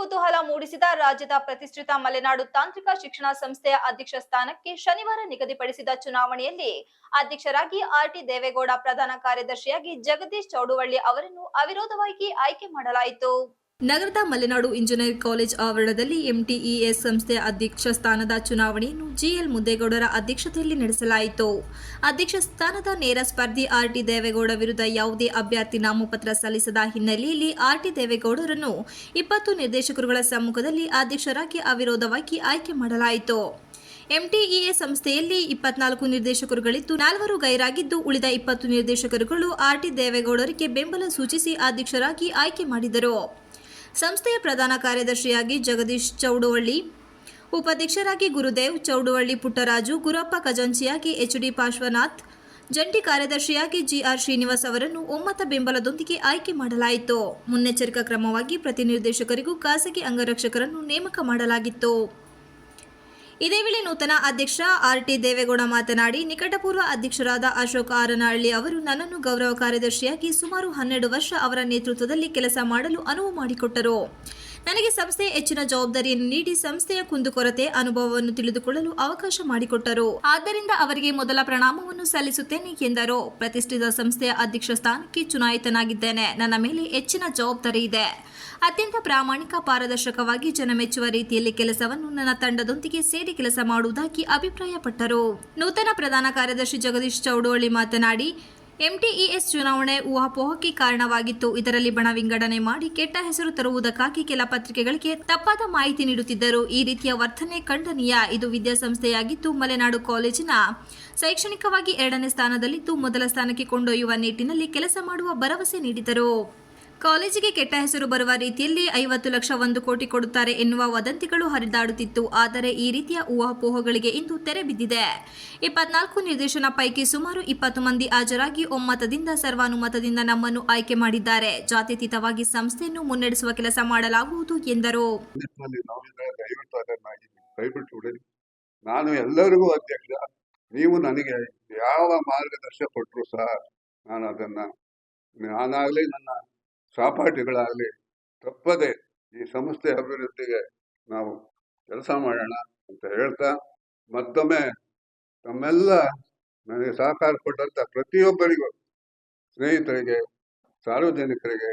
ಮೂಡಿಸಿದ ರಾಜ್ಯದ ಪ್ರತಿಷ್ಠಿತ ಮಲೆನಾಡು ತಾಂತ್ರಿಕ ಶಿಕ್ಷಣ ಸಂಸ್ಥೆಯ ಅಧ್ಯಕ್ಷ ಸ್ಥಾನಕ್ಕೆ ಶನಿವಾರ ನಿಗದಿಪಡಿಸಿದ ಚುನಾವಣೆಯಲ್ಲಿ ಅಧ್ಯಕ್ಷರಾಗಿ ಆರ್ಟಿ ದೇವೇಗೌಡ ಪ್ರಧಾನ ಕಾರ್ಯದರ್ಶಿಯಾಗಿ ಜಗದೀಶ್ ಚೌಡುವಳ್ಳಿ ಅವರನ್ನು ಅವಿರೋಧವಾಗಿ ಆಯ್ಕೆ ಮಾಡಲಾಯಿತು. ನಗರದ ಮಲೆನಾಡು ಇಂಜಿನಿಯರಿಂಗ್ ಕಾಲೇಜ್ ಆವರಣದಲ್ಲಿ ಎಂಟಿಇಎಸ್ ಸಂಸ್ಥೆಯ ಅಧ್ಯಕ್ಷ ಸ್ಥಾನದ ಚುನಾವಣೆಯನ್ನು ಜಿಎಲ್ ಮುದ್ದೇಗೌಡರ ಅಧ್ಯಕ್ಷತೆಯಲ್ಲಿ ನಡೆಸಲಾಯಿತು. ಅಧ್ಯಕ್ಷ ಸ್ಥಾನದ ನೇರ ಸ್ಪರ್ಧಿ ಆರ್ಟಿ ದೇವೇಗೌಡ ವಿರುದ್ಧ ಯಾವುದೇ ಅಭ್ಯರ್ಥಿ ನಾಮಪತ್ರ ಸಲ್ಲಿಸದ ಹಿನ್ನೆಲೆಯಲ್ಲಿ ಆರ್ಟಿ ದೇವೇಗೌಡರನ್ನು ಇಪ್ಪತ್ತು ನಿರ್ದೇಶಕರುಗಳ ಸಮ್ಮುಖದಲ್ಲಿ ಅಧ್ಯಕ್ಷರಾಗಿ ಅವಿರೋಧವಾಗಿ ಆಯ್ಕೆ ಮಾಡಲಾಯಿತು. ಎಂಟಿಇಎ ಸಂಸ್ಥೆಯಲ್ಲಿ ಇಪ್ಪತ್ನಾಲ್ಕು ನಿರ್ದೇಶಕರುಗಳಿದ್ದು, ನಾಲ್ವರು ಗೈರಾಗಿದ್ದು, ಉಳಿದ ಇಪ್ಪತ್ತು ನಿರ್ದೇಶಕರುಗಳು ಆರ್ಟಿ ದೇವೇಗೌಡರಿಗೆ ಬೆಂಬಲ ಸೂಚಿಸಿ ಅಧ್ಯಕ್ಷರಾಗಿ ಆಯ್ಕೆ ಮಾಡಿದರು. ಸಂಸ್ಥೆಯ ಪ್ರಧಾನ ಕಾರ್ಯದರ್ಶಿಯಾಗಿ ಜಗದೀಶ್ ಚೌಡುವಳ್ಳಿ, ಉಪಾಧ್ಯಕ್ಷರಾಗಿ ಗುರುದೇವ್ ಚೌಡುವಳ್ಳಿ ಪುಟ್ಟರಾಜು, ಗುರಪ್ಪ ಖಜಾಂಚಿಯಾಗಿ ಎಚ್ ಡಿ ಪಾರ್ಶ್ವನಾಥ್, ಜಂಟಿ ಕಾರ್ಯದರ್ಶಿಯಾಗಿ ಜಿಆರ್ ಶ್ರೀನಿವಾಸ್ ಅವರನ್ನು ಒಮ್ಮತ ಬೆಂಬಲದೊಂದಿಗೆ ಆಯ್ಕೆ ಮಾಡಲಾಯಿತು. ಮುನ್ನೆಚ್ಚರಿಕಾ ಕ್ರಮವಾಗಿ ಪ್ರತಿ ನಿರ್ದೇಶಕರಿಗೂ ಖಾಸಗಿ ಅಂಗರಕ್ಷಕರನ್ನು ನೇಮಕ ಮಾಡಲಾಗಿತ್ತು. ಇದೇ ವೇಳೆ ನೂತನ ಅಧ್ಯಕ್ಷ ಆರ್ ಟಿ ದೇವೇಗೌಡ ಮಾತನಾಡಿ, ನಿಕಟಪೂರ್ವ ಅಧ್ಯಕ್ಷರಾದ ಅಶೋಕ್ ಆರನಹಳ್ಳಿ ಅವರು ನನ್ನನ್ನು ಗೌರವ ಕಾರ್ಯದರ್ಶಿಯಾಗಿ ಸುಮಾರು ಹನ್ನೆರಡು ವರ್ಷ ಅವರ ನೇತೃತ್ವದಲ್ಲಿ ಕೆಲಸ ಮಾಡಲು ಅನುವು ಮಾಡಿಕೊಟ್ಟರು. ನನಗೆ ಸಂಸ್ಥೆಯ ಹೆಚ್ಚಿನ ಜವಾಬ್ದಾರಿಯನ್ನು ನೀಡಿ ಸಂಸ್ಥೆಯ ಕುಂದುಕೊರತೆ ಅನುಭವವನ್ನು ತಿಳಿದುಕೊಳ್ಳಲು ಅವಕಾಶ ಮಾಡಿಕೊಟ್ಟರು. ಆದ್ದರಿಂದ ಅವರಿಗೆ ಮೊದಲ ಪ್ರಣಾಮವನ್ನು ಸಲ್ಲಿಸುತ್ತೇನೆ ಎಂದರು. ಪ್ರತಿಷ್ಠಿತ ಸಂಸ್ಥೆಯ ಅಧ್ಯಕ್ಷ ಸ್ಥಾನಕ್ಕೆ ಚುನಾಯಿತನಾಗಿದ್ದೇನೆ. ನನ್ನ ಮೇಲೆ ಹೆಚ್ಚಿನ ಜವಾಬ್ದಾರಿ ಇದೆ. ಅತ್ಯಂತ ಪ್ರಾಮಾಣಿಕ ಪಾರದರ್ಶಕವಾಗಿ ಜನ ಮೆಚ್ಚುವ ರೀತಿಯಲ್ಲಿ ಕೆಲಸವನ್ನು ನನ್ನ ತಂಡದೊಂದಿಗೆ ಸೇರಿ ಕೆಲಸ ಮಾಡುವುದಾಗಿ ಅಭಿಪ್ರಾಯಪಟ್ಟರು. ನೂತನ ಪ್ರಧಾನ ಕಾರ್ಯದರ್ಶಿ ಜಗದೀಶ್ ಚೌಡೋಳಿ ಮಾತನಾಡಿ ಎಂಟಿಇಎಸ್ ಚುನಾವಣೆ ಊಹಾಪೋಹಕ್ಕೆ ಕಾರಣವಾಗಿತ್ತು. ಇದರಲ್ಲಿ ಬಣ ವಿಂಗಡಣೆ ಮಾಡಿ ಕೆಟ್ಟ ಹೆಸರು ತರುವುದಕ್ಕಾಗಿ ಕೆಲ ಪತ್ರಿಕೆಗಳಿಗೆ ತಪ್ಪಾದ ಮಾಹಿತಿ ನೀಡುತ್ತಿದ್ದರು. ಈ ರೀತಿಯ ವರ್ತನೆ ಖಂಡನೀಯ. ಇದು ವಿದ್ಯಾಸಂಸ್ಥೆಯಾಗಿದ್ದು, ಮಲೆನಾಡು ಕಾಲೇಜಿನ ಶೈಕ್ಷಣಿಕವಾಗಿ ಎರಡನೇ ಸ್ಥಾನದಲ್ಲಿದ್ದು, ಮೊದಲ ಸ್ಥಾನಕ್ಕೆ ಕೊಂಡೊಯ್ಯುವ ನಿಟ್ಟಿನಲ್ಲಿ ಕೆಲಸ ಮಾಡುವ ಭರವಸೆ ನೀಡಿದರು. ಕಾಲೇಜಿಗೆ ಕೆಟ್ಟ ಹೆಸರು ಬರುವ ರೀತಿಯಲ್ಲಿ ಐವತ್ತು ಲಕ್ಷ ಒಂದು ಕೋಟಿ ಕೊಡುತ್ತಾರೆ ಎನ್ನುವ ವದಂತಿಗಳು ಹರಿದಾಡುತ್ತಿತ್ತು. ಆದರೆ ಈ ರೀತಿಯ ಊಹಾಪೋಹಗಳಿಗೆ ಇಂದು ತೆರೆ ಬಿದ್ದಿದೆ. ಇಪ್ಪತ್ನಾಲ್ಕು ನಿರ್ದೇಶನ ಪೈಕಿ ಸುಮಾರು ಇಪ್ಪತ್ತು ಮಂದಿ ಹಾಜರಾಗಿ ಒಮ್ಮತದಿಂದ ಸರ್ವಾನುಮತದಿಂದ ನಮ್ಮನ್ನು ಆಯ್ಕೆ ಮಾಡಿದ್ದಾರೆ. ಜಾತ್ಯತೀತವಾಗಿ ಸಂಸ್ಥೆಯನ್ನು ಮುನ್ನಡೆಸುವ ಕೆಲಸ ಮಾಡಲಾಗುವುದು ಎಂದರು. ನಾನು ಎಲ್ಲರಿಗೂ ಅಧ್ಯಕ್ಷ, ನೀವು ನನಗೆ ಯಾವ ಮಾರ್ಗದರ್ಶನ ಕೊಟ್ಟರು ಸಹ ನಾನು ಅದನ್ನ, ನಾನಾಗಲೇ ನನ್ನ ಸಹಪಾಠಿಗಳಾಗಲಿ, ತಪ್ಪದೆ ಈ ಸಂಸ್ಥೆ ಅಭಿವೃದ್ಧಿಗೆ ನಾವು ಕೆಲಸ ಮಾಡೋಣ ಅಂತ ಹೇಳ್ತಾ, ಮತ್ತೊಮ್ಮೆ ತಮ್ಮೆಲ್ಲ ನನಗೆ ಸಹಕಾರ ಕೊಟ್ಟಂತ ಪ್ರತಿಯೊಬ್ಬರಿಗೂ ಸ್ನೇಹಿತರಿಗೆ, ಸಾರ್ವಜನಿಕರಿಗೆ,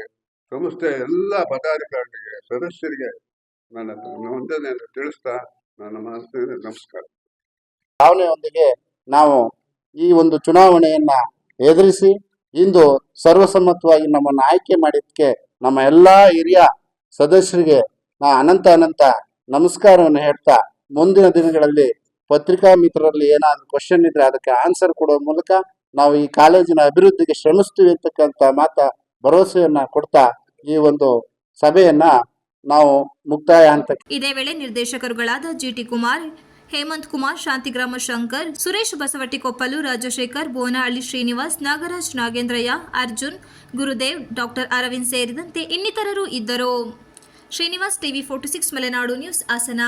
ಸಂಸ್ಥೆಯ ಎಲ್ಲ ಪದಾಧಿಕಾರಿಗಳಿಗೆ, ಸದಸ್ಯರಿಗೆ ನನ್ನ ವಂದನೆಯನ್ನು ತಿಳಿಸ್ತಾ ನನ್ನ ಮಾತಿನ ನಮಸ್ಕಾರ. ಭಾವನೆಯೊಂದಿಗೆ ನಾವು ಈ ಒಂದು ಚುನಾವಣೆಯನ್ನ ಎದುರಿಸಿ ಇಂದು ಸರ್ವಸಮ್ಮತವಾಗಿ ನಮ್ಮನ್ನು ಆಯ್ಕೆ ಮಾಡಿದ್ದಕ್ಕೆ ನಮ್ಮ ಎಲ್ಲಾ ಹಿರಿಯ ಸದಸ್ಯರಿಗೆ ನಾ ಅನಂತ ಅನಂತ ನಮಸ್ಕಾರವನ್ನು ಹೇಳ್ತಾ ಮುಂದಿನ ದಿನಗಳಲ್ಲಿ ಪತ್ರಿಕಾ ಮಿತ್ರರಲ್ಲಿ ಏನಾದ್ರು ಕ್ವಶನ್ ಇದ್ರೆ ಅದಕ್ಕೆ ಆನ್ಸರ್ ಕೊಡೋ ಮೂಲಕ ನಾವು ಈ ಕಾಲೇಜಿನ ಅಭಿವೃದ್ಧಿಗೆ ಶ್ರಮಿಸ್ತೀವಿ ಅಂತಕ್ಕಂಥ ಮಾತ ಭರವಸೆಯನ್ನ ಕೊಡ್ತಾ ಈ ಒಂದು ಸಭೆಯನ್ನ ನಾವು ಮುಕ್ತಾಯ ಅಂತ ಇದೇ ವೇಳೆ ನಿರ್ದೇಶಕರುಗಳಾದ ಜಿಟಿ ಕುಮಾರ್ ಹೇಮಂತ್ ಕುಮಾರ್ ಶಾಂತಿಗ್ರಾಮ ಶಂಕರ್, ಸುರೇಶ್ ಬಸವಟ್ಟಿಕೊಪ್ಪಲು, ರಾಜಶೇಖರ್ ಬೋನಹಳ್ಳಿ ಶ್ರೀನಿವಾಸ್, ನಾಗರಾಜ್ ನಾಗೇಂದ್ರಯ್ಯ, ಅರ್ಜುನ್, ಗುರುದೇವ್, ಡಾಕ್ಟರ್ ಅರವಿಂದ್ ಸೇರಿದಂತೆ ಇನ್ನಿತರರು ಇದ್ದರು. Srinivas TV forty six, Malenadu news, Hassan.